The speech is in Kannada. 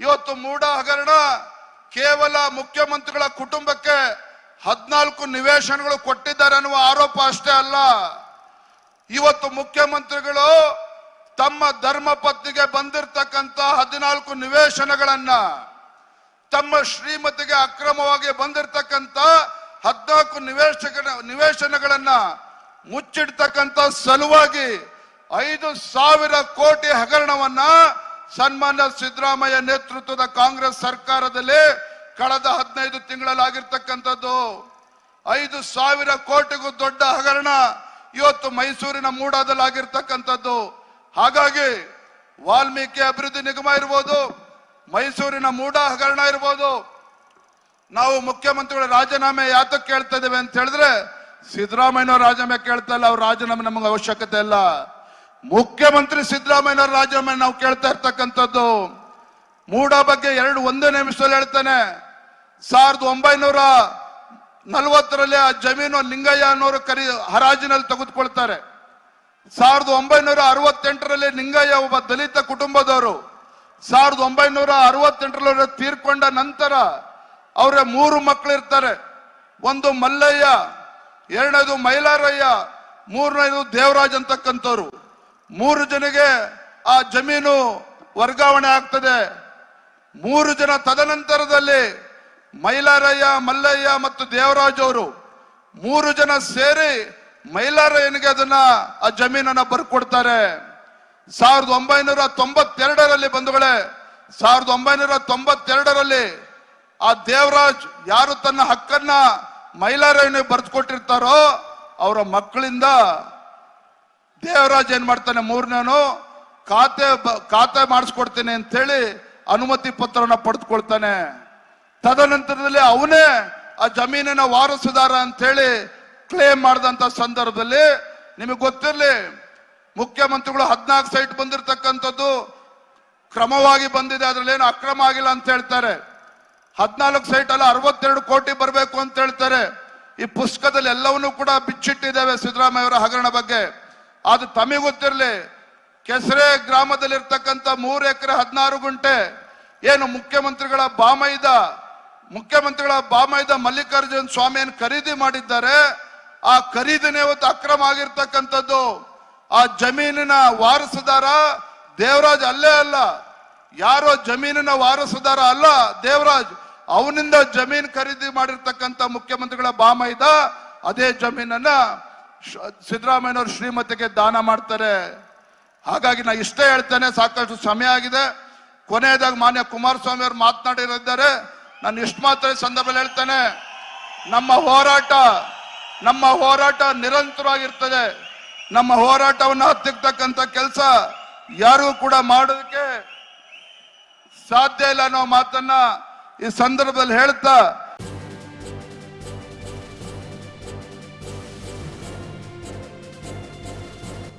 ಇವತ್ತು ಮೂಡ ಹಗರಣ ಕೇವಲ ಮುಖ್ಯಮಂತ್ರಿಗಳ ಕುಟುಂಬಕ್ಕೆ ಹದಿನಾಲ್ಕು ನಿವೇಶನಗಳು ಕೊಟ್ಟಿದ್ದಾರೆ ಅನ್ನುವ ಆರೋಪ ಅಷ್ಟೇ ಅಲ್ಲ. ಇವತ್ತು ಮುಖ್ಯಮಂತ್ರಿಗಳು ತಮ್ಮ ಧರ್ಮ ಪತ್ನಿಗೆ ಬಂದಿರತಕ್ಕಂತ ಹದಿನಾಲ್ಕು ನಿವೇಶನಗಳನ್ನ ತಮ್ಮ ಶ್ರೀಮತಿಗೆ ಅಕ್ರಮವಾಗಿ ಬಂದಿರತಕ್ಕಂತ ಹದಿನಾಲ್ಕು ನಿವೇಶ ನಿವೇಶನಗಳನ್ನ ಮುಚ್ಚಿಡ್ತಕ್ಕಂತ ಸಲುವಾಗಿ ಐದು ಸಾವಿರ ಕೋಟಿ ಹಗರಣವನ್ನ ಸನ್ಮಾನ್ಯ ಸಿದ್ದರಾಮಯ್ಯ ನೇತೃತ್ವದ ಕಾಂಗ್ರೆಸ್ ಸರ್ಕಾರದಲ್ಲಿ ಕಳೆದ ಹದಿನೈದು ತಿಂಗಳಲ್ಲಿ ಆಗಿರ್ತಕ್ಕಂಥದ್ದು ಐದು ಸಾವಿರ ಕೋಟಿಗೂ ದೊಡ್ಡ ಹಗರಣ ಇವತ್ತು ಮೈಸೂರಿನ ಮೂಡಾದಲ್ಲಿ ಆಗಿರ್ತಕ್ಕಂಥದ್ದು ಹಾಗಾಗಿ ವಾಲ್ಮೀಕಿ ಅಭಿವೃದ್ಧಿ ನಿಗಮ ಇರ್ಬೋದು, ಮೈಸೂರಿನ ಮೂಡ ಹಗರಣ ಇರ್ಬೋದು. ನಾವು ಮುಖ್ಯಮಂತ್ರಿಗಳ ರಾಜೀನಾಮೆ ಯಾತಕ್ಕೆ ಕೇಳ್ತಾ ಇದ್ದೇವೆ ಅಂತ ಹೇಳಿದ್ರೆ ಸಿದ್ದರಾಮಯ್ಯನವ್ರ ರಾಜೀನಾಮೆ ಕೇಳ್ತಾ ಇಲ್ಲ, ಅವ್ರ ರಾಜೀನಾಮೆ ನಮಗೆ ಅವಶ್ಯಕತೆ ಇಲ್ಲ. ಮುಖ್ಯಮಂತ್ರಿ ಸಿದ್ದರಾಮಯ್ಯ ರಾಜೀನಾಮೆ ನಾವು ಕೇಳ್ತಾ ಇರ್ತಕ್ಕಂಥದ್ದು. ಮೂಡ ಬಗ್ಗೆ ಎರಡು ಒಂದೇ ನಿಮಿಷದಲ್ಲಿ ಹೇಳ್ತಾನೆ. ಸಾವಿರದ ಒಂಬೈನೂರ ನಲವತ್ತರಲ್ಲಿ ಆ ಜಮೀನು ಲಿಂಗಯ್ಯ ಅನ್ನೋರು ಕರಿ ಹರಾಜಿನಲ್ಲಿ ತೆಗೆದುಕೊಳ್ತಾರೆ. ಸಾವಿರದ ಒಂಬೈನೂರ ಅರವತ್ತೆಂಟರಲ್ಲಿ ಲಿಂಗಯ್ಯ ಒಬ್ಬ ದಲಿತ ಕುಟುಂಬದವರು. ಸಾವಿರದ ಒಂಬೈನೂರ ಅರವತ್ತೆಂಟರಲ್ಲಿ ತೀರ್ಕೊಂಡ ನಂತರ ಅವರ ಮೂರು ಮಕ್ಕಳು ಇರ್ತಾರೆ ಒಂದು ಮಲ್ಲಯ್ಯ, ಎರಡನೇದು ಮೈಲಾರಯ್ಯ, ಮೂರನೇದು ದೇವರಾಜ್ ಅಂತಕ್ಕಂಥವ್ರು. ಮೂರು ಜನಗೆ ಆ ಜಮೀನು ವರ್ಗಾವಣೆ ಆಗ್ತದೆ. ಮೂರು ಜನ ತದನಂತರದಲ್ಲಿ ಮೈಲಾರಯ್ಯ, ಮಲ್ಲಯ್ಯ ಮತ್ತು ದೇವರಾಜ್ ಅವರು ಮೂರು ಜನ ಸೇರಿ ಮೈಲಾರಯ್ಯನಿಗೆ ಅದನ್ನ ಆ ಜಮೀನನ್ನ ಬರ್ಕೊಡ್ತಾರೆ. ಸಾವಿರದ ಒಂಬೈನೂರ ತೊಂಬತ್ತೆರಡರಲ್ಲಿ ಬಂಧುಗಳೇ, ಸಾವಿರದ ಒಂಬೈನೂರ ತೊಂಬತ್ತೆರಡರಲ್ಲಿ ಆ ದೇವರಾಜ್ ಯಾರು ತನ್ನ ಹಕ್ಕನ್ನ ಮೈಲಾರಯ್ಯನಿಗೆ ಬರೆದುಕೊಟ್ಟಿರ್ತಾರೋ ಅವರ ಮಕ್ಕಳಿಂದ ದೇವರಾಜ್ ಏನ್ ಮಾಡ್ತಾನೆ, ಮೂರನೇನು, ಖಾತೆ ಖಾತೆ ಮಾಡಿಸ್ಕೊಡ್ತೇನೆ ಅಂತ ಹೇಳಿ ಅನುಮತಿ ಪತ್ರನ ಪಡೆದುಕೊಳ್ತಾನೆ. ತದನಂತರದಲ್ಲಿ ಅವನೇ ಆ ಜಮೀನಿನ ವಾರಸುದಾರ ಅಂತ ಹೇಳಿ ಕ್ಲೇಮ್ ಮಾಡಿದಂತ ಸಂದರ್ಭದಲ್ಲಿ ನಿಮಗೆ ಗೊತ್ತಿರಲಿ, ಮುಖ್ಯಮಂತ್ರಿಗಳು ಹದಿನಾಲ್ಕು ಸೈಟ್ ಬಂದಿರತಕ್ಕಂಥದ್ದು ಕ್ರಮವಾಗಿ ಬಂದಿದೆ ಅದ್ರಲ್ಲಿ ಏನು ಅಕ್ರಮ ಆಗಿಲ್ಲ ಅಂತ ಹೇಳ್ತಾರೆ. ಹದಿನಾಲ್ಕು ಸೈಟ್ ಅಲ್ಲಿ ಅರವತ್ತೆರಡು ಕೋಟಿ ಬರಬೇಕು ಅಂತ ಹೇಳ್ತಾರೆ. ಈ ಪುಸ್ತಕದಲ್ಲಿ ಎಲ್ಲವನ್ನೂ ಕೂಡ ಬಿಚ್ಚಿಟ್ಟಿದ್ದೇವೆ ಸಿದ್ದರಾಮಯ್ಯ ಅವರ ಹಗರಣ ಬಗ್ಗೆ. ಅದು ತಮಗೆ ಗೊತ್ತಿರಲಿ. ಕೆಸರೆ ಗ್ರಾಮದಲ್ಲಿರ್ತಕ್ಕಂಥ ಮೂರು ಎಕರೆ ಹದಿನಾರು ಗುಂಟೆ. ಏನು ಮುಖ್ಯಮಂತ್ರಿಗಳ ಬಾಮೈದ ಮುಖ್ಯಮಂತ್ರಿಗಳ ಬಾಮೈದ ಮಲ್ಲಿಕಾರ್ಜುನ್ ಸ್ವಾಮಿಯನ್ನು ಖರೀದಿ ಮಾಡಿದ್ದಾರೆ. ಆ ಖರೀದಿನೇ ಇವತ್ತು ಅಕ್ರಮ ಆಗಿರ್ತಕ್ಕಂಥದ್ದು. ಆ ಜಮೀನಿನ ವಾರಸುದಾರ ದೇವರಾಜ್ ಅಲ್ಲೇ ಅಲ್ಲ. ಯಾರೋ ಜಮೀನಿನ ವಾರಸುದಾರ ಅಲ್ಲ ದೇವರಾಜ್. ಅವನಿಂದ ಜಮೀನ್ ಖರೀದಿ ಮಾಡಿರ್ತಕ್ಕಂಥ ಮುಖ್ಯಮಂತ್ರಿಗಳ ಬಾಮೈದ ಅದೇ ಜಮೀನನ್ನ ಸಿದ್ದರಾಮಯ್ಯನವರು ಶ್ರೀಮತಿಗೆ ದಾನ ಮಾಡ್ತಾರೆ. ಹಾಗಾಗಿ ನಾ ಇಷ್ಟೇ ಹೇಳ್ತೇನೆ, ಸಾಕಷ್ಟು ಸಮಯ ಆಗಿದೆ. ಕೊನೆಯದಾಗಿ ಮಾನ್ಯ ಕುಮಾರಸ್ವಾಮಿ ಅವರು ಮಾತನಾಡಿರಿದ್ದಾರೆ ನಾನು ಇಷ್ಟು ಮಾತ್ರ ಸಂದರ್ಭದಲ್ಲಿ ಹೇಳ್ತೇನೆ, ನಮ್ಮ ಹೋರಾಟ ನಮ್ಮ ಹೋರಾಟ ನಿರಂತರವಾಗಿರ್ತದೆ. ನಮ್ಮ ಹೋರಾಟವನ್ನು ಹತ್ತಿರ್ತಕ್ಕಂಥ ಕೆಲಸ ಯಾರಿಗೂ ಕೂಡ ಮಾಡೋದಕ್ಕೆ ಸಾಧ್ಯ ಇಲ್ಲ ಅನ್ನೋ ಮಾತನ್ನ ಈ ಸಂದರ್ಭದಲ್ಲಿ ಹೇಳ್ತಾ